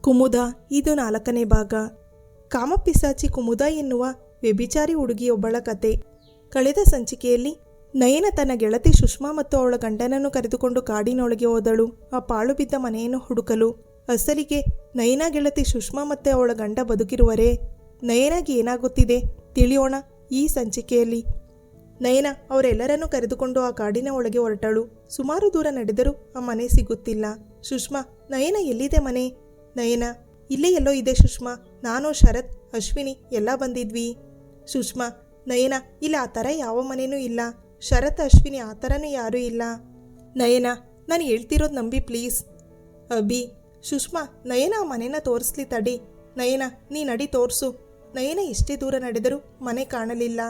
ಕುಮುದ ಇದು ನಾಲ್ಕನೇ ಭಾಗ. ಕಾಮಪಿಸಾಚಿ ಕುಮುದ ಎನ್ನುವ ವ್ಯಭಿಚಾರಿ ಹುಡುಗಿಯೊಬ್ಬಳ ಕತೆ. ಕಳೆದ ಸಂಚಿಕೆಯಲ್ಲಿ ನಯನ ತನ್ನ ಗೆಳತಿ ಸುಷ್ಮಾ ಮತ್ತು ಅವಳ ಗಂಡನನ್ನು ಕರೆದುಕೊಂಡು ಕಾಡಿನೊಳಗೆ ಹೋದಳು. ಆ ಪಾಳು ಬಿದ್ದ ಮನೆಯನ್ನು ಹುಡುಕಲು. ಅಸಲಿಗೆ ನಯನ ಗೆಳತಿ ಸುಷ್ಮಾ ಮತ್ತು ಅವಳ ಗಂಡ ಬದುಕಿರುವರೇ. ನಯನಾಗಿ ಏನಾಗುತ್ತಿದೆ ತಿಳಿಯೋಣ ಈ ಸಂಚಿಕೆಯಲ್ಲಿ. ನಯನ ಅವರೆಲ್ಲರನ್ನೂ ಕರೆದುಕೊಂಡು ಆ ಕಾಡಿನ ಒಳಗೆ ಹೊರಟಳು. ಸುಮಾರು ದೂರ ನಡೆದರೂ ಆ ಮನೆ ಸಿಗುತ್ತಿಲ್ಲ. ಸುಷ್ಮಾ, ನಯನ ಎಲ್ಲಿದೆ ಮನೆ? ನಯನ, ಇಲ್ಲೇ ಎಲ್ಲೋ ಇದೆ ಸುಷ್ಮಾ. ನಾನು, ಶರತ್, ಅಶ್ವಿನಿ ಎಲ್ಲ ಬಂದಿದ್ವಿ. ಸುಷ್ಮಾ, ನಯನ, ಇಲ್ಲ ಆ ಥರ ಯಾವ ಮನೆನೂ ಇಲ್ಲ. ಶರತ್, ಅಶ್ವಿನಿ ಆ ಥರನೂ ಯಾರೂ ಇಲ್ಲ. ನಯನ, ನಾನು ಹೇಳ್ತಿರೋದು ನಂಬಿ ಪ್ಲೀಸ್. ಅಭಿ, ಸುಷ್ಮಾ, ನಯನ ಆ ಮನೆನ ತೋರಿಸ್ಲಿ ತಡಿ. ನಯನ, ನೀ ನಡಿ ತೋರಿಸು. ನಯನ ಎಷ್ಟೇ ದೂರ ನಡೆದರೂ ಮನೆ ಕಾಣಲಿಲ್ಲ.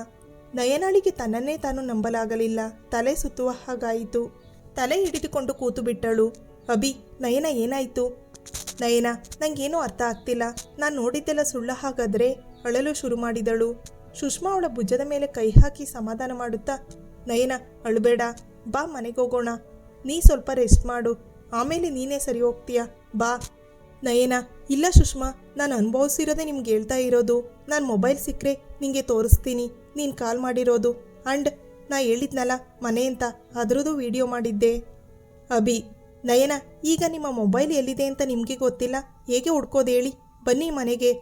ನಯನಾಳಿಗೆ ತನ್ನನ್ನೇ ತಾನು ನಂಬಲಾಗಲಿಲ್ಲ. ತಲೆ ಸುತ್ತುವ ಹಾಗಾಯಿತು. ತಲೆ ಹಿಡಿದುಕೊಂಡು ಕೂತು ಬಿಟ್ಟಳು. ಅಭಿ, ನಯನ ಏನಾಯಿತು? ನಯನ, ನಂಗೇನೂ ಅರ್ಥ ಆಗ್ತಿಲ್ಲ. ನಾನು ನೋಡಿದ್ದೆಲ್ಲ ಸುಳ್ಳ ಹಾಗಾದ್ರೆ ಅಳಲು ಶುರು ಮಾಡಿದಳು. ಸುಷ್ಮಾ ಅವಳ ಭುಜದ ಮೇಲೆ ಕೈ ಹಾಕಿ ಸಮಾಧಾನ ಮಾಡುತ್ತಾ, ನಯನ, ಅಳಬೇಡ, ಬಾ ಮನೆಗೆ ಹೋಗೋಣ. ನೀ ಸ್ವಲ್ಪ ರೆಸ್ಟ್ ಮಾಡು. ಆಮೇಲೆ ನೀನೇ ಸರಿ ಹೋಗ್ತೀಯ? ಬಾ. ನಯನ, ಇಲ್ಲ ಸುಷ್ಮಾ, ನಾನು ಅನುಭವಿಸಿರೋದೇ ನಿಮ್ಗೆ ಹೇಳ್ತಾ ಇರೋದು. ನಾನು ಮೊಬೈಲ್ ಸಿಕ್ಕರೆ ನಿಮಗೆ ತೋರಿಸ್ತೀನಿ. ನೀನು ಕಾಲ್ ಮಾಡಿರೋದು. ಅಂಡ್ ನಾ ಹೇಳಿದ್ನಲ್ಲ ಮನೆ ಅಂತ, ಅದರದ್ದು ವಿಡಿಯೋ ಮಾಡಿದ್ದೆ. ಅಭಿ ನಯನ, ಈಗ ನಿಮ್ಮ ಮೊಬೈಲ್ ಎಲ್ಲಿದೆ ಅಂತ ನಿಮಗೆ ಗೊತ್ತಿಲ್ಲ? ಹೇಗೆ ಹುಡ್ಕೋದು ಹೇಳಿ? ಬನ್ನಿ ಮನೆಗೆ.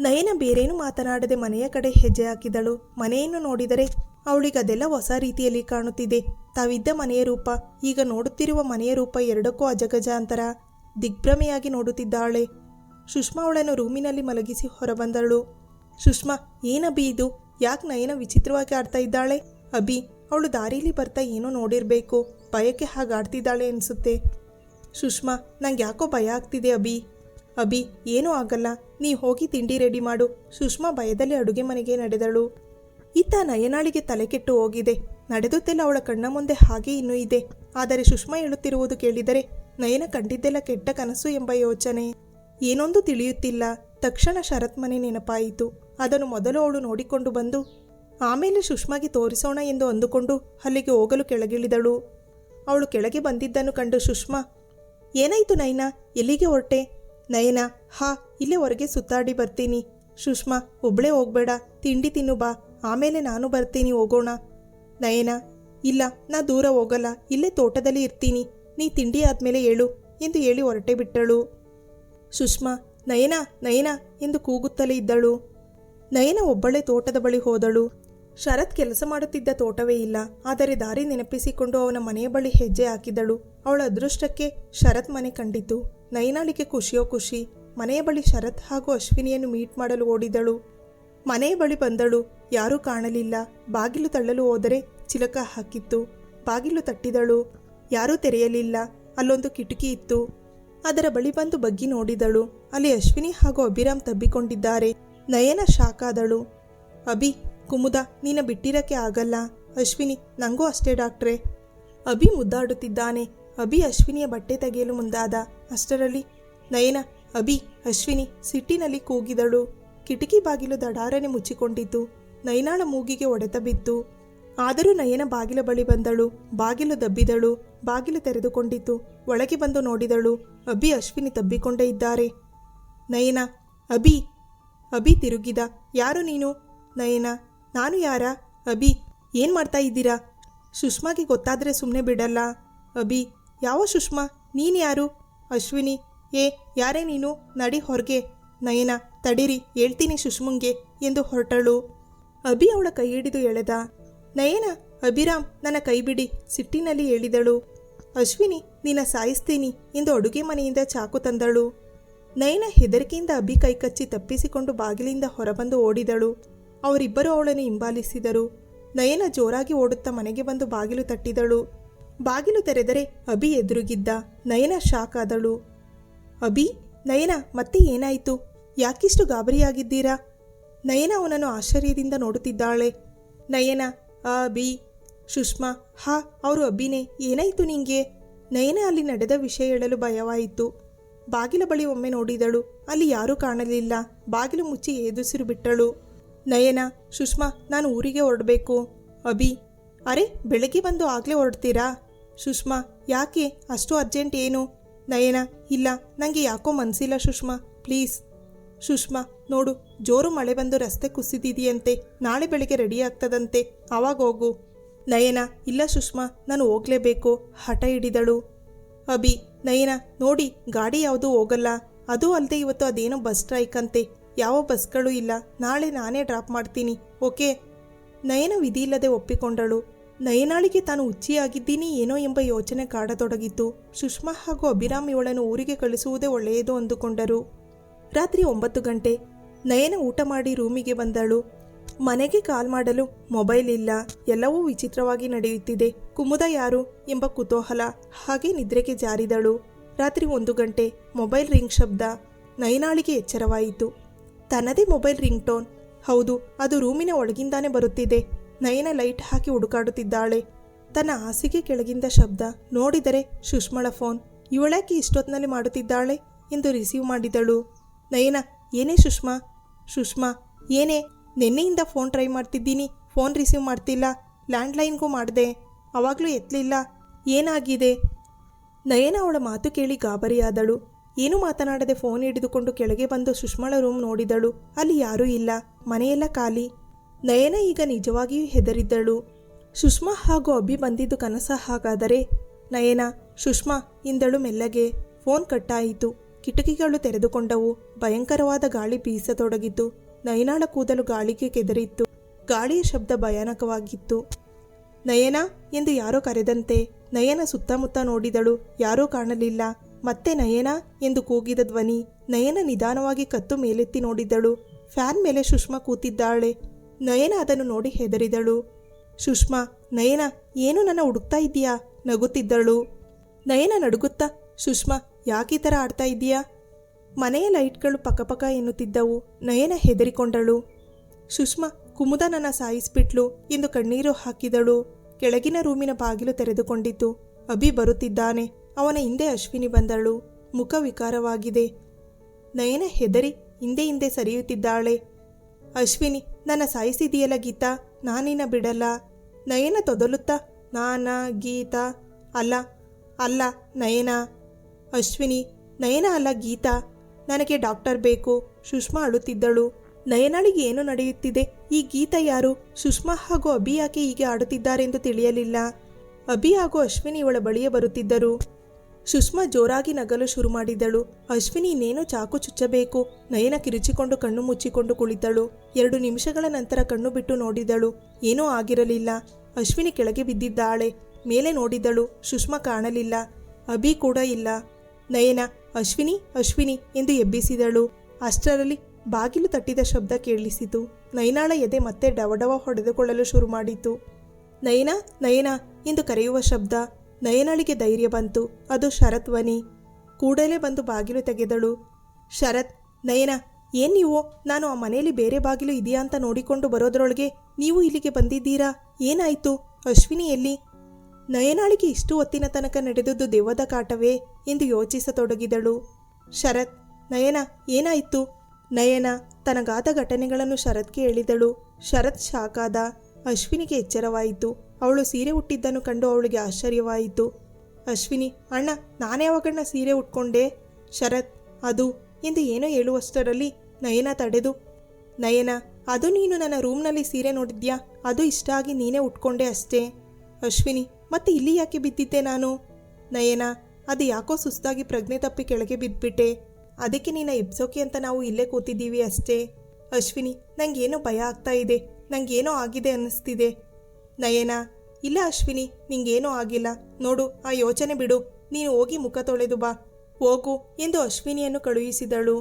ನಯನ ಬೇರೇನು ಮಾತನಾಡದೆ ಮನೆಯ ಕಡೆ ಹೆಜ್ಜೆ ಹಾಕಿದಳು. ಮನೆಯನ್ನು ನೋಡಿದರೆ ಅವಳಿಗೆ ಅದೆಲ್ಲ ಹೊಸ ರೀತಿಯಲ್ಲಿ ಕಾಣುತ್ತಿದೆ. ತಾವಿದ್ದ ಮನೆಯ ರೂಪ, ಈಗ ನೋಡುತ್ತಿರುವ ಮನೆಯ ರೂಪ ಎರಡಕ್ಕೂ ಅಜಗಜಾಂತರ. ದಿಗ್ಭ್ರಮೆಯಾಗಿ ನೋಡುತ್ತಿದ್ದಾಳೆ. ಸುಷ್ಮಾ ಅವಳನ್ನು ರೂಮಿನಲ್ಲಿ ಮಲಗಿಸಿ ಹೊರಬಂದಳು. ಸುಷ್ಮಾ ಏನಬಿ ಇದು? ಯಾಕೆ ನಯನ ವಿಚಿತ್ರವಾಗಿ ಆಡ್ತಾ ಇದ್ದಾಳೆ? ಅಭಿ, ಅವಳು ದಾರಿಲಿ ಬರ್ತಾ ಏನೋ ನೋಡಿರ್ಬೇಕು. ಭಯಕ್ಕೆ ಹಾಗಾಡ್ತಿದ್ದಾಳೆ ಅನಿಸುತ್ತೆ. ಸುಷ್ಮಾ, ನಂಗೆ ಯಾಕೋ ಭಯ ಆಗ್ತಿದೆ ಅಭಿ. ಅಭಿ, ಏನೂ ಆಗಲ್ಲ. ನೀ ಹೋಗಿ ತಿಂಡಿ ರೆಡಿ ಮಾಡು. ಸುಷ್ಮಾ ಭಯದಲ್ಲಿ ಅಡುಗೆ ಮನೆಗೆ ನಡೆದಳು. ಇತ್ತ ನಯನಾಳಿಗೆ ತಲೆ ಕೆಟ್ಟು ಹೋಗಿದೆ. ನಡೆದುತ್ತೆಲ್ಲ ಅವಳ ಕಣ್ಣ ಮುಂದೆ ಹಾಗೆ ಇನ್ನೂ ಇದೆ. ಆದರೆ ಸುಷ್ಮಾ ಹೇಳುತ್ತಿರುವುದು ಕೇಳಿದರೆ ನಯನ ಕಂಡಿದ್ದೆಲ್ಲ ಕೆಟ್ಟ ಕನಸು ಎಂಬ ಯೋಚನೆ. ಏನೊಂದು ತಿಳಿಯುತ್ತಿಲ್ಲ. ತಕ್ಷಣ ಶರತ್ ಮನೆ ನೆನಪಾಯಿತು. ಅದನ್ನು ಮೊದಲು ಅವಳು ನೋಡಿಕೊಂಡು ಬಂದು, ಆಮೇಲೆ ಸುಷ್ಮಾಗೆ ತೋರಿಸೋಣ ಎಂದು ಅಂದುಕೊಂಡು ಅಲ್ಲಿಗೆ ಹೋಗಲು ಕೆಳಗಿಳಿದಳು. ಅವಳು ಕೆಳಗೆ ಬಂದಿದ್ದನ್ನು ಕಂಡು ಸುಷ್ಮಾ, ಏನಾಯ್ತು ನಯನ ಎಲ್ಲಿಗೆ ಹೊರಟೆ? ನಯನ, ಹಾ, ಇಲ್ಲೇ ಹೊರಗೆ ಸುತ್ತಾಡಿ ಬರ್ತೀನಿ. ಸುಷ್ಮಾ, ಒಬ್ಳೇ ಹೋಗ್ಬೇಡ, ತಿಂಡಿ ತಿನ್ನು ಬಾ, ಆಮೇಲೆ ನಾನು ಬರ್ತೀನಿ, ಹೋಗೋಣ. ನಯನ, ಇಲ್ಲ, ನಾ ದೂರ ಹೋಗಲ್ಲ, ಇಲ್ಲೇ ತೋಟದಲ್ಲಿ ಇರ್ತೀನಿ. ನೀ ತಿಂಡಿ ಆದ್ಮೇಲೆ ಹೇಳು ಎಂದು ಹೇಳಿ ಹೊರಟೆ ಬಿಟ್ಟಳು. ಸುಷ್ಮಾ, ನಯನ ನಯನ ಎಂದು ಕೂಗುತ್ತಲೇ ಇದ್ದಳು. ನಯನ ಒಬ್ಬಳೇ ತೋಟದ ಬಳಿ ಹೋದಳು. ಶರತ್ ಕೆಲಸ ಮಾಡುತ್ತಿದ್ದ ತೋಟವೇ ಇಲ್ಲ. ಆದರೆ ದಾರಿ ನೆನಪಿಸಿಕೊಂಡು ಅವನ ಮನೆಯ ಬಳಿ ಹೆಜ್ಜೆ ಹಾಕಿದಳು. ಅವಳ ಅದೃಷ್ಟಕ್ಕೆ ಶರತ್ ಮನೆ ಕಂಡಿತು. ನೈನಾಳಿಗೆ ಖುಷಿಯೋ ಖುಷಿ. ಮನೆಯ ಬಳಿ ಶರತ್ ಹಾಗೂ ಅಶ್ವಿನಿಯನ್ನು ಮೀಟ್ ಮಾಡಲು ಓಡಿದಳು. ಮನೆಯ ಬಳಿ ಬಂದಳು. ಯಾರೂ ಕಾಣಲಿಲ್ಲ. ಬಾಗಿಲು ತಳ್ಳಲು ಹೋದರೆ ಚಿಲಕ ಹಾಕಿತ್ತು. ಬಾಗಿಲು ತಟ್ಟಿದಳು. ಯಾರೂ ತೆರೆಯಲಿಲ್ಲ. ಅಲ್ಲೊಂದು ಕಿಟಕಿ ಇತ್ತು. ಅದರ ಬಳಿ ಬಂದು ಬಗ್ಗಿ ನೋಡಿದಳು. ಅಲ್ಲಿ ಅಶ್ವಿನಿ ಹಾಗೂ ಅಭಿರಾಮ್ ತಬ್ಬಿಕೊಂಡಿದ್ದಾರೆ. ನಯನ ಶಾಕಾದಳು ಅಭಿ ಕುಮುದ, ನೀನ ಬಿಟ್ಟಿರಕ್ಕೆ ಆಗಲ್ಲ. ಅಶ್ವಿನಿ, ನಂಗೂ ಅಷ್ಟೇ ಡಾಕ್ಟ್ರೇ. ಅಭಿ ಮುದ್ದಾಡುತ್ತಿದ್ದಾನೆ. ಅಭಿ ಅಶ್ವಿನಿಯ ಬಟ್ಟೆ ತೆಗೆಯಲು ಮುಂದಾದ ಅಷ್ಟರಲ್ಲಿ, ನಯನ, ಅಭಿ, ಅಶ್ವಿನಿ ಸಿಟ್ಟಿನಲ್ಲಿ ಕೂಗಿದಳು. ಕಿಟಕಿ ಬಾಗಿಲು ದಡಾರನೆ ಮುಚ್ಚಿಕೊಂಡಿತು ನಯನಾಳ ಮೂಗಿಗೆ ಒಡೆತ ಬಿತ್ತು. ಆದರೂ ನಯನ ಬಾಗಿಲ ಬಳಿ ಬಂದಳು. ಬಾಗಿಲು ದಬ್ಬಿದಳು. ಬಾಗಿಲು ತೆರೆದುಕೊಂಡಿತು ಒಳಗೆ ಬಂದು ನೋಡಿದಳು. ಅಭಿ ಅಶ್ವಿನಿ ತಬ್ಬಿಕೊಂಡೇ ಇದ್ದಾರೆ. ನಯನ, ಅಭಿ ಅಭಿ ತಿರುಗಿದ. ಯಾರು ನೀನು? ನಯನ ನಾನು ಯಾರ? ಅಭಿ, ಏನು ಮಾಡ್ತಾ ಇದ್ದೀರಾ? ಸುಷ್ಮಾಗೆ ಗೊತ್ತಾದರೆ ಸುಮ್ಮನೆ ಬಿಡಲ್ಲ. ಅಭಿ, ಯಾವ ಸುಷ್ಮಾ? ನೀನು ಯಾರು? ಅಶ್ವಿನಿ, ಏ, ಯಾರೇ ನೀನು? ನಡಿ ಹೊರಗೆ. ನಯನ, ತಡೀರಿ, ಹೇಳ್ತೀನಿ ಸುಷ್ಮಂಗೆ ಎಂದು ಹೊರಟಳು. ಅಭಿ ಅವಳ ಕೈ ಹಿಡಿದು ಎಳೆದ. ನಯನ, ಅಭಿರಾಮ್, ನನ್ನ ಕೈ ಬಿಡಿ, ಸಿಟ್ಟಿನಲ್ಲಿ ಹೇಳಿದಳು ಅಶ್ವಿನಿ, ನಿನ್ನ ಸಾಯಿಸ್ತೀನಿ ಎಂದು ಅಡುಗೆ ಮನೆಯಿಂದ ಚಾಕು ತಂದಳು. ನಯನ ಹೆದರಿಕೆಯಿಂದ ಅಭಿ ಕೈಕಚ್ಚಿ ತಪ್ಪಿಸಿಕೊಂಡು ಬಾಗಿಲಿಂದ ಹೊರಬಂದು ಓಡಿದಳು. ಅವರಿಬ್ಬರು ಅವಳನ್ನು ಹಿಂಬಾಲಿಸಿದರು. ನಯನ ಜೋರಾಗಿ ಓಡುತ್ತಾ ಮನೆಗೆ ಬಂದು ಬಾಗಿಲು ತಟ್ಟಿದಳು. ಬಾಗಿಲು ತೆರೆದರೆ ಅಭಿ ಎದುರುಗಿದ್ದ ನಯನ ಶಾಕ್ ಆದಳು. ಅಭಿ, ನಯನ, ಮತ್ತೆ ಏನಾಯಿತು? ಯಾಕಿಷ್ಟು ಗಾಬರಿಯಾಗಿದ್ದೀರಾ? ನಯನ ಅವನನ್ನು ಆಶ್ಚರ್ಯದಿಂದ ನೋಡುತ್ತಿದ್ದಾಳೆ. ನಯನ, ಆ ಬಿ ಸುಷ್ಮಾ, ಹಾ, ಅವರು ಅಭಿನೇ, ಏನಾಯಿತು ನಿಂಗೆ? ನಯನ ಅಲ್ಲಿ ನಡೆದ ವಿಷಯ ಹೇಳಲು ಭಯವಾಯಿತು. ಬಾಗಿಲ ಬಳಿ ಒಮ್ಮೆ ನೋಡಿದಳು. ಅಲ್ಲಿ ಯಾರೂ ಕಾಣಲಿಲ್ಲ. ಬಾಗಿಲು ಮುಚ್ಚಿ ಎದುಸಿರು ಬಿಟ್ಟಳು. ನಯನ, ಸುಷ್ಮಾ, ನಾನು ಊರಿಗೆ ಹೊರಡಬೇಕು. ಅಭಿ, ಅರೆ, ಬೆಳಗ್ಗೆ ಬಂದು ಆಗಲೇ ಹೊರಡ್ತೀರಾ? ಸುಷ್ಮಾ, ಯಾಕೆ? ಅಷ್ಟು ಅರ್ಜೆಂಟ್ ಏನು? ನಯನ, ಇಲ್ಲ ನನಗೆ ಯಾಕೋ ಮನಸ್ಸಿಲ್ಲ ಸುಷ್ಮಾ, ಪ್ಲೀಸ್. ಸುಷ್ಮಾ, ನೋಡು, ಜೋರು ಮಳೆ ಬಂದು ರಸ್ತೆ ಕುಸಿದಿದೆಯಂತೆ ನಾಳೆ ಬೆಳಗ್ಗೆ ರೆಡಿ ಆಗ್ತದಂತೆ, ಆವಾಗ ಹೋಗು. ನಯನ, ಇಲ್ಲ ಸುಷ್ಮಾ, ನಾನು ಹೋಗ್ಲೇಬೇಕು, ಹಠ ಹಿಡಿದಳು. ಅಭಿ, ನಯನ, ನೋಡಿ, ಗಾಡಿ ಯಾವುದೂ ಹೋಗಲ್ಲ, ಅದು ಅಲ್ಲದೆ ಇವತ್ತು ಅದೇನೋ ಬಸ್ ಸ್ಟ್ರೈಕ್ ಅಂತೆ ಯಾವ ಬಸ್ಗಳು ಇಲ್ಲ. ನಾಳೆ ನಾನೇ ಡ್ರಾಪ್ ಮಾಡ್ತೀನಿ ಓಕೆ ನಯನ ವಿಧಿ ಇಲ್ಲದೆ ಒಪ್ಪಿಕೊಂಡಳು. ನಯನಾಳಿಗೆ ತಾನು ಹುಚ್ಚಿಯಾಗಿದ್ದೀನಿ ಏನೋ ಎಂಬ ಯೋಚನೆ ಕಾಡತೊಡಗಿತ್ತು. ಸುಷ್ಮಾ ಹಾಗೂ ಅಭಿರಾಮ್ ಇವಳನ್ನು ಊರಿಗೆ ಕಳಿಸುವುದೇ ಒಳ್ಳೆಯದು ಅಂದುಕೊಂಡರು. ರಾತ್ರಿ ಒಂಬತ್ತು ಗಂಟೆ, ನಯನ ಊಟ ಮಾಡಿ ರೂಮಿಗೆ ಬಂದಳು. ಮನೆಗೆ ಕಾಲ್ ಮಾಡಲು ಮೊಬೈಲ್ ಇಲ್ಲ. ಎಲ್ಲವೂ ವಿಚಿತ್ರವಾಗಿ ನಡೆಯುತ್ತಿದೆ. ಕುಮುದ ಯಾರು ಎಂಬ ಕುತೂಹಲ, ಹಾಗೆ ನಿದ್ರೆಗೆ ಜಾರಿದಳು. ರಾತ್ರಿ ಒಂದು ಗಂಟೆ, ಮೊಬೈಲ್ ರಿಂಗ್ ಶಬ್ದ. ನಯನಾಳಿಗೆ ಎಚ್ಚರವಾಯಿತು. ತನ್ನದೇ ಮೊಬೈಲ್ ರಿಂಗ್ ಟೋನ್ ಹೌದು, ಅದು ರೂಮಿನ ಒಳಗಿಂದಾನೇ ಬರುತ್ತಿದೆ. ನಯನ ಲೈಟ್ ಹಾಕಿ ಹುಡುಕಾಡುತ್ತಿದ್ದಾಳೆ. ತನ್ನ ಹಾಸಿಗೆ ಕೆಳಗಿಂದ ಶಬ್ದ, ನೋಡಿದರೆ ಸುಷ್ಮಳ ಫೋನ್. ಇವಳ್ಯಾಕೆ ಇಷ್ಟೊತ್ತಿನಲ್ಲಿ ಮಾಡುತ್ತಿದ್ದಾಳೆ ಎಂದು ರಿಸೀವ್ ಮಾಡಿದಳು. ನಯನ, ಏನೇ ಸುಷ್ಮಾ? ಸುಷ್ಮಾ, ಏನೇ? ನಿನ್ನೆಯಿಂದ ಫೋನ್ ಟ್ರೈ ಮಾಡ್ತಿದ್ದೀನಿ, ಫೋನ್ ರಿಸೀವ್ ಮಾಡ್ತಿಲ್ಲ, ಲ್ಯಾಂಡ್ಲೈನ್ಗೂ ಮಾಡಿದೆ. ಅವಾಗಲೂ ಎತ್ತಲಿಲ್ಲ ಏನಾಗಿದೆ? ನಯನ ಅವಳ ಮಾತು ಕೇಳಿ ಗಾಬರಿಯಾದಳು. ಏನು ಮಾತನಾಡದೆ ಫೋನ್ ಹಿಡಿದುಕೊಂಡು ಕೆಳಗೆ ಬಂದು ಸುಷ್ಮಳ ರೂಮ್ ನೋಡಿದಳು. ಅಲ್ಲಿ ಯಾರೂ ಇಲ್ಲ. ಮನೆಯೆಲ್ಲ ಖಾಲಿ. ನಯನ ಈಗ ನಿಜವಾಗಿಯೂ ಹೆದರಿದ್ದಳು. ಸುಷ್ಮಾ ಹಾಗೂ ಅಭಿ ಬಂದಿದ್ದು ಕನಸ ಹಾಗಾದರೆ? ನಯನ, ಸುಷ್ಮಾ, ಇಂದಳು ಮೆಲ್ಲಗೆ. ಫೋನ್ ಕಟ್ಟಾಯಿತು. ಕಿಟಕಿಗಳು ತೆರೆದುಕೊಂಡವು. ಭಯಂಕರವಾದ ಗಾಳಿ ಬೀಸತೊಡಗಿತು. ನಯನಾಳ ಕೂದಲು ಗಾಳಿಗೆ ಕೆದರಿತ್ತು. ಗಾಳಿಯ ಶಬ್ದ ಭಯಾನಕವಾಗಿತ್ತು. ನಯನ, ಎಂದು ಯಾರೋ ಕರೆದಂತೆ. ನಯನ ಸುತ್ತಮುತ್ತ ನೋಡಿದಳು. ಯಾರೂ ಕಾಣಲಿಲ್ಲ. ಮತ್ತೆ ನಯನ ಎಂದು ಕೂಗಿದ ಧ್ವನಿ ನಯನ ನಿಧಾನವಾಗಿ ಕತ್ತು ಮೇಲೆತ್ತಿ ನೋಡಿದಳು. ಫ್ಯಾನ್ ಮೇಲೆ ಸುಷ್ಮಾ ಕೂತಿದ್ದಾಳೆ. ನಯನ ಅದನ್ನು ನೋಡಿ ಹೆದರಿದಳು. ಸುಷ್ಮಾ, ನಯನ, ಏನು ನನ್ನ ಹುಡುಕ್ತಾ ಇದ್ದೀಯಾ? ನಗುತ್ತಿದ್ದಳು. ನಯನ ನಡುಗುತ್ತಾ, ಸುಷ್ಮಾ, ಯಾಕೆ ಥರ ಆಡ್ತಾ ಇದ್ದೀಯಾ? ಮನೆಯ ಲೈಟ್ಗಳು ಪಕಪಕ ಎನ್ನುತ್ತಿದ್ದವು. ನಯನ ಹೆದರಿಕೊಂಡಳು. ಸುಷ್ಮಾ, ಕುಮುದ ನನ್ನ ಸಾಯಿಸ್ಬಿಟ್ಲು ಎಂದು ಕಣ್ಣೀರು ಹಾಕಿದಳು. ಕೆಳಗಿನ ರೂಮಿನ ಬಾಗಿಲು ತೆರೆದುಕೊಂಡಿತು. ಅಭಿ ಬರುತ್ತಿದ್ದಾನೆ. ಅವನ ಹಿಂದೆ ಅಶ್ವಿನಿ ಬಂದಳು. ಮುಖ ವಿಕಾರವಾಗಿದೆ. ನಯನ ಹೆದರಿ ಹಿಂದೆ ಹಿಂದೆ ಸರಿಯುತ್ತಿದ್ದಾಳೆ. ಅಶ್ವಿನಿ, ನನ್ನ ಸಾಯಿಸಿದೆಯಲ್ಲ ಗೀತಾ? ನಾನಿನ ಬಿಡಲ್ಲ. ನಯನ ತೊದಲುತ್ತಾ, ನಾನ ಗೀತಾ? ಅಲ್ಲ ಅಲ್ಲ, ನಯನ. ಅಶ್ವಿನಿ, ನಯನ ಅಲ್ಲ ಗೀತಾ. ನನಗೆ ಡಾಕ್ಟರ್ ಬೇಕು. ಸುಷ್ಮಾ ಅಳುತ್ತಿದ್ದಳು. ನಯನಳಿಗೆ ಏನು ನಡೆಯುತ್ತಿದೆ? ಈ ಗೀತ ಯಾರು? ಸುಷ್ಮಾ ಹಾಗೂ ಅಭಿ ಯಾಕೆ ಹೀಗೆ ಆಡುತ್ತಿದ್ದಾರೆಂದು ತಿಳಿಯಲಿಲ್ಲ. ಅಭಿ ಹಾಗೂ ಅಶ್ವಿನಿ ಇವಳ ಬಳಿಯೇ ಬರುತ್ತಿದ್ದರು. ಸುಷ್ಮಾ ಜೋರಾಗಿ ನಗಲು ಶುರು ಮಾಡಿದಳು. ಅಶ್ವಿನಿ ಇನ್ನೇನೋ ಚಾಕು ಚುಚ್ಚಬೇಕು. ನಯನ ಕಿರುಚಿಕೊಂಡು ಕಣ್ಣು ಮುಚ್ಚಿಕೊಂಡು ಕುಳಿತಳು. ಎರಡು ನಿಮಿಷಗಳ ನಂತರ ಕಣ್ಣು ಬಿಟ್ಟು ನೋಡಿದಳು. ಏನೂ ಆಗಿರಲಿಲ್ಲ. ಅಶ್ವಿನಿ ಕೆಳಗೆ ಬಿದ್ದಿದ್ದಾಳೆ. ಮೇಲೆ ನೋಡಿದಳು. ಸುಷ್ಮಾ ಕಾಣಲಿಲ್ಲ. ಅಭಿ ಕೂಡ ಇಲ್ಲ. ನಯನ, ಅಶ್ವಿನಿ ಅಶ್ವಿನಿ ಎಂದು ಎಬ್ಬಿಸಿದಳು. ಅಷ್ಟರಲ್ಲಿ ಬಾಗಿಲು ತಟ್ಟಿದ ಶಬ್ದ ಕೇಳಿಸಿತು. ನಯನಾಳ ಎದೆ ಮತ್ತೆ ಡವಡವ ಹೊಡೆದುಕೊಳ್ಳಲು ಶುರು ಮಾಡಿತು. ನಯನ ನಯನ ಎಂದು ಕರೆಯುವ ಶಬ್ದ. ನಯನಾಳಿಗೆ ಧೈರ್ಯ ಬಂತು. ಅದು ಶರತ್ ವನಿ ಕೂಡಲೇ ಬಂದು ಬಾಗಿಲು ತೆಗೆದಳು. ಶರತ್, ನಯನ, ಏನ್ ನೀವು? ನಾನು ಆ ಮನೆಯಲ್ಲಿ ಬೇರೆ ಬಾಗಿಲು ಇದೆಯಾ ಅಂತ ನೋಡಿಕೊಂಡು ಬರೋದ್ರೊಳಗೆ ನೀವು ಇಲ್ಲಿಗೆ ಬಂದಿದ್ದೀರಾ? ಏನಾಯ್ತು? ಅಶ್ವಿನಿ ಎಲ್ಲಿ? ನಯನಾಳಿಗೆ ಇಷ್ಟು ಹೊತ್ತಿನ ತನಕ ನಡೆದದ್ದು ದೆವ್ವದ ಕಾಟವೇ ಎಂದು ಯೋಚಿಸತೊಡಗಿದಳು. ಶರತ್, ನಯನ, ಏನಾಯಿತು? ನಯನ, ತನಗಾದ ಘಟನೆಗಳನ್ನು ಶರತ್ಗೆ ಹೇಳಿದಳು. ಶರತ್ ಶಾಕಾದ ಅಶ್ವಿನಿಗೆ ಎಚ್ಚರವಾಯಿತು. ಅವಳು ಸೀರೆ ಉಟ್ಟಿದ್ದನ್ನು ಕಂಡು ಅವಳಿಗೆ ಆಶ್ಚರ್ಯವಾಯಿತು. ಅಶ್ವಿನಿ, ಅಣ್ಣ, ನಾನೇ ಯಾವಾಗಣ್ಣ ಸೀರೆ ಉಟ್ಕೊಂಡೆ. ಶರತ್, ಅದು, ಎಂದು ಏನೋ ಹೇಳುವಷ್ಟರಲ್ಲಿ ನಯನ ತಡೆದು, ನಯನ, ಅದು ನೀನು ನನ್ನ ರೂಮ್ನಲ್ಲಿ ಸೀರೆ ನೋಡಿದ್ಯಾ? ಅದು ಇಷ್ಟ ಆಗಿ ನೀನೇ ಉಟ್ಕೊಂಡೆ ಅಷ್ಟೇ. ಅಶ್ವಿನಿ, ಮತ್ತೆ ಇಲ್ಲಿ ಯಾಕೆ ಬಿದ್ದಿದ್ದೆ ನಾನು? ನಯನ, ಅದು ಯಾಕೋ ಸುಸ್ತಾಗಿ ಪ್ರಜ್ಞೆ ತಪ್ಪಿ ಕೆಳಗೆ ಬಿದ್ದುಬಿಟ್ಟೆ ಅದಕ್ಕೆ ನಿನ್ನ ಎಬ್ಸೋಕೆ ಅಂತ ನಾವು ಇಲ್ಲೇ ಕೂತಿದ್ದೀವಿ ಅಷ್ಟೇ. ಅಶ್ವಿನಿ, ನಂಗೇನೋ ಭಯ ಆಗ್ತಾ ಇದೆ. ನಂಗೇನೋ ಆಗಿದೆ ಅನ್ನಿಸ್ತಿದೆ. ನಯನ, ಇಲ್ಲ ಅಶ್ವಿನಿ, ನಿಂಗೇನೂ ಆಗಿಲ್ಲ. ನೋಡು, ಆ ಯೋಚನೆ ಬಿಡು. ನೀನು ಹೋಗಿ ಮುಖ ತೊಳೆದು ಬಾ. ಹೋಗು ಎಂದು ಅಶ್ವಿನಿಯನ್ನು ಕಳುಹಿಸಿದಳು.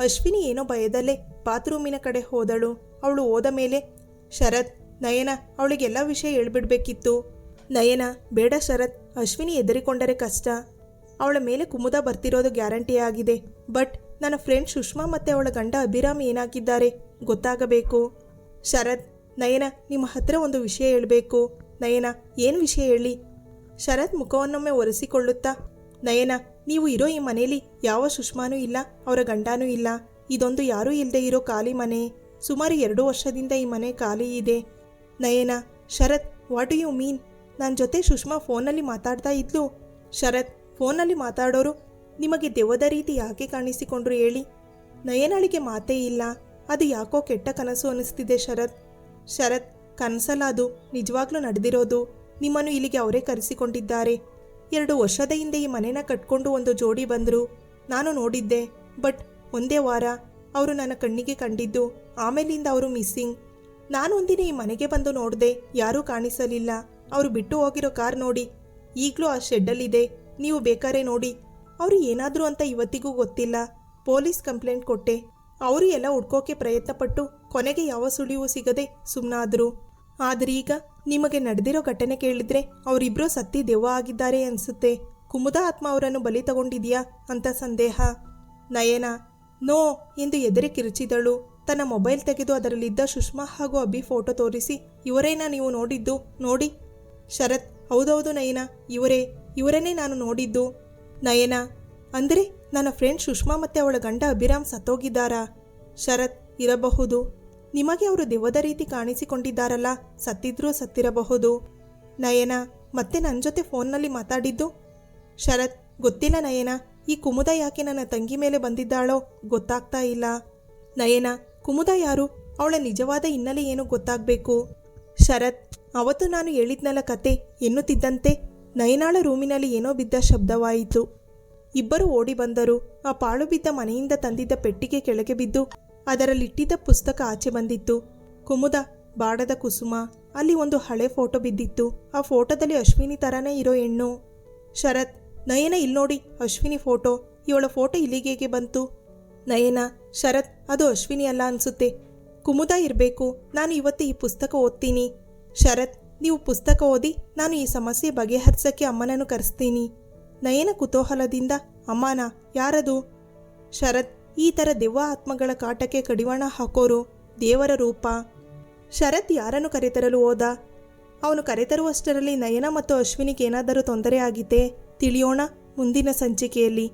ಅಶ್ವಿನಿ ಏನೋ ಭಯದಲ್ಲೇ ಬಾತ್ರೂಮಿನ ಕಡೆ ಹೋದಳು. ಅವಳು ಹೋದ ಮೇಲೆ, ಶರತ್, ನಯನ ಅವಳಿಗೆಲ್ಲ ವಿಷಯ ಹೇಳ್ಬಿಡ್ಬೇಕಿತ್ತು. ನಯನ, ಬೇಡ ಶರತ್, ಅಶ್ವಿನಿ ಎದುರಿಕೊಂಡರೆ ಕಷ್ಟ. ಅವಳ ಮೇಲೆ ಕುಮುದ ಬರ್ತಿರೋದು ಗ್ಯಾರಂಟಿ ಆಗಿದೆ. ಬಟ್ ನನ್ನ ಫ್ರೆಂಡ್ ಸುಷ್ಮಾ ಮತ್ತೆ ಅವಳ ಗಂಡ ಅಭಿರಾಮ್ ಏನಾಗಿದ್ದಾರೆ ಗೊತ್ತಾಗಬೇಕು. ಶರತ್ ನಯನ, ನಿಮ್ಮ ಹತ್ರ ಒಂದು ವಿಷಯ ಹೇಳಬೇಕು. ನಯನ, ಏನು ವಿಷಯ ಹೇಳಿ? ಶರತ್ ಮುಖವನ್ನೊಮ್ಮೆ ಒರೆಸಿಕೊಳ್ಳುತ್ತಾ, ನಯನ, ನೀವು ಇರೋ ಈ ಮನೆಯಲ್ಲಿ ಯಾವ ಸುಷ್ಮಾನೂ ಇಲ್ಲ, ಅವರ ಗಂಡನೂ ಇಲ್ಲ. ಇದೊಂದು ಯಾರೂ ಇಲ್ಲದೆ ಇರೋ ಖಾಲಿ ಮನೆ. ಸುಮಾರು ಎರಡು ವರ್ಷದಿಂದ ಈ ಮನೆ ಖಾಲಿ ಇದೆ. Nayana, Sharath what you mean ನನ್ನ ಜೊತೆ ಸುಷ್ಮಾ ಫೋನಲ್ಲಿ ಮಾತಾಡ್ತಾ ಇದ್ಲು. ಶರತ್ ಫೋನಲ್ಲಿ ಮಾತಾಡೋರು ನಿಮಗೆ ದೆವ್ವದ ರೀತಿ ಯಾಕೆ ಕಾಣಿಸಿಕೊಂಡ್ರು ಹೇಳಿ. ನಯನಳಿಗೆ ಮಾತೇ ಇಲ್ಲ. ಅದು ಯಾಕೋ ಕೆಟ್ಟ ಕನಸು ಅನಿಸ್ತಿದೆ ಶರತ್. ಶರತ್ ಕನಸಲಾದು ನಿಜವಾಗ್ಲೂ ನಡೆದಿರೋದು ನಿಮ್ಮನ್ನು ಇಲ್ಲಿಗೆ ಅವರೇ ಕರೆಸಿಕೊಂಡಿದ್ದಾರೆ. ಎರಡು ವರ್ಷದ ಹಿಂದೆ ಈ ಮನೆನ ಕಟ್ಕೊಂಡು ಒಂದು ಜೋಡಿ ಬಂದರು. ನಾನು ನೋಡಿದ್ದೆ, ಬಟ್ ಒಂದೇ ವಾರ ಅವರು ನನ್ನ ಕಣ್ಣಿಗೆ ಕಂಡಿದ್ದು, ಆಮೇಲಿಂದ ಅವರು ಮಿಸ್ಸಿಂಗ್. ನಾನು ಒಂದಿನ ಈ ಮನೆಗೆ ಬಂದು ನೋಡಿದೆ, ಯಾರೂ ಕಾಣಿಸಲಿಲ್ಲ. ಅವರು ಬಿಟ್ಟು ಹೋಗಿರೋ ಕಾರ್ ನೋಡಿ, ಈಗಲೂ ಆ ಶೆಡ್ಡಲ್ಲಿದೆ, ನೀವು ಬೇಕಾರೆ ನೋಡಿ. ಅವರು ಏನಾದರೂ ಅಂತ ಇವತ್ತಿಗೂ ಗೊತ್ತಿಲ್ಲ. ಪೊಲೀಸ್ ಕಂಪ್ಲೇಂಟ್ ಕೊಟ್ಟೆ. ಅವರು ಎಲ್ಲ ಹುಡ್ಕೋಕೆ ಪ್ರಯತ್ನಪಟ್ಟು ಕೊನೆಗೆ ಯಾವ ಸುಳಿವು ಸಿಗದೆ ಸುಮ್ಮನಾದರು ಆದರೀಗ ನಿಮಗೆ ನಡೆದಿರೋ ಘಟನೆ ಕೇಳಿದ್ರೆ ಅವರಿಬ್ಬರೂ ಸತ್ತಿ ದೆವ್ವ ಆಗಿದ್ದಾರೆ ಅನ್ಸುತ್ತೆ. ಕುಮುದ ಆತ್ಮ ಅವರನ್ನು ಬಲಿ ತಗೊಂಡಿದ್ಯಾ ಅಂತ ಸಂದೇಹ. ನಯನ, ನೋ ಎಂದು ಎದುರೆ ಕಿರುಚಿದಳು. ತನ್ನ ಮೊಬೈಲ್ ತೆಗೆದು ಅದರಲ್ಲಿದ್ದ ಸುಷ್ಮಾ ಹಾಗೂ ಅಭಿ ಫೋಟೋ ತೋರಿಸಿ, ಇವರೇನಾ ನೀವು ನೋಡಿದ್ದು? ನೋಡಿ. ಶರತ್, ಹೌದೌದು ನಯನ, ಇವರೇ, ಇವರನ್ನೇ ನಾನು ನೋಡಿದ್ದು. ನಯನ, ಅಂದರೆ ನನ್ನ ಫ್ರೆಂಡ್ ಸುಷ್ಮಾ ಮತ್ತೆ ಅವಳ ಗಂಡ ಅಭಿರಾಮ್ ಸತ್ತೋಗಿದ್ದಾರಾ? ಶರತ್, ಇರಬಹುದು. ನಿಮಗೆ ಅವರು ದೆವ್ವದ ರೀತಿ ಕಾಣಿಸಿಕೊಂಡಿದ್ದಾರಲ್ಲ, ಸತ್ತಿದ್ರೂ ಸತ್ತಿರಬಹುದು. ನಯನ, ಮತ್ತೆ ನನ್ನ ಜೊತೆ ಫೋನ್ನಲ್ಲಿ ಮಾತಾಡಿದ್ದು? ಶರತ್, ಗೊತ್ತಿಲ್ಲ ನಯನ, ಈ ಕುಮುದ ಯಾಕೆ ನನ್ನ ತಂಗಿ ಮೇಲೆ ಬಂದಿದ್ದಾಳೋ ಗೊತ್ತಾಗ್ತಾ ಇಲ್ಲ. ನಯನ, ಕುಮುದ ಯಾರು? ಅವಳ ನಿಜವಾದ ಹಿನ್ನೆಲೆ ಏನು ಗೊತ್ತಾಗಬೇಕು? ಶರತ್, ಅವತ್ತು ನಾನು ಹೇಳಿದ್ನಲ್ಲ ಕತೆ, ಎನ್ನುತ್ತಿದ್ದಂತೆ ನಯನಾಳ ರೂಮಿನಲ್ಲಿ ಏನೋ ಬಿದ್ದ ಶಬ್ದವಾಯಿತು. ಇಬ್ಬರು ಓಡಿ ಬಂದರು. ಆ ಪಾಳು ಬಿದ್ದ ಮನೆಯಿಂದ ತಂದಿದ್ದ ಪೆಟ್ಟಿಗೆ ಕೆಳಗೆ ಬಿದ್ದು ಅದರಲ್ಲಿಟ್ಟಿದ್ದ ಪುಸ್ತಕ ಆಚೆ ಬಂದಿತ್ತು. ಕುಮುದ, ಬಾಡದ ಕುಸುಮ, ಅಲ್ಲಿ ಒಂದು ಹಳೆ ಫೋಟೋ ಬಿದ್ದಿತ್ತು. ಆ ಫೋಟೋದಲ್ಲಿ ಅಶ್ವಿನಿ ತರನೇ ಇರೋ ಹೆಣ್ಣು. ಶರತ್, ನಯನ ಇಲ್ಲಿ ನೋಡಿ, ಅಶ್ವಿನಿ ಫೋಟೋ. ಇವಳ ಫೋಟೋ ಇಲ್ಲಿಗೆ ಬಂತು? ನಯನ, ಶರತ್, ಅದು ಅಶ್ವಿನಿ ಅಲ್ಲ ಅನ್ಸುತ್ತೆ. ಕುಮುದ ಇರಬೇಕು, ನಾನು ಇವತ್ತು ಈ ಪುಸ್ತಕ ಓದ್ತೀನಿ. ಶರತ್, ನೀವು ಪುಸ್ತಕ ಓದಿ, ನಾನು ಈ ಸಮಸ್ಯೆ ಬಗೆಹರಿಸೋಕ್ಕೆ ಅಮ್ಮನನ್ನು ಕರೆಸ್ತೀನಿ. ನಯನ ಕುತೂಹಲದಿಂದ, ಅಮ್ಮನ, ಯಾರದು? ಶರತ್ ಈ ಥರ ದೆವ್ವ ಆತ್ಮಗಳ ಕಾಟಕ್ಕೆ ಕಡಿವಾಣ ಹಾಕೋರು ದೇವರ ರೂಪ. ಶರತ್ ಯಾರನ್ನು ಕರೆತರಲು ಹೋದ? ಅವನು ಕರೆತರುವಷ್ಟರಲ್ಲಿ ನಯನ ಮತ್ತು ಅಶ್ವಿನಿಗೆ ಏನಾದರೂ ತೊಂದರೆ ಆಗಿದ್ದೆ ತಿಳಿಯೋಣ ಮುಂದಿನ ಸಂಚಿಕೆಯಲ್ಲಿ.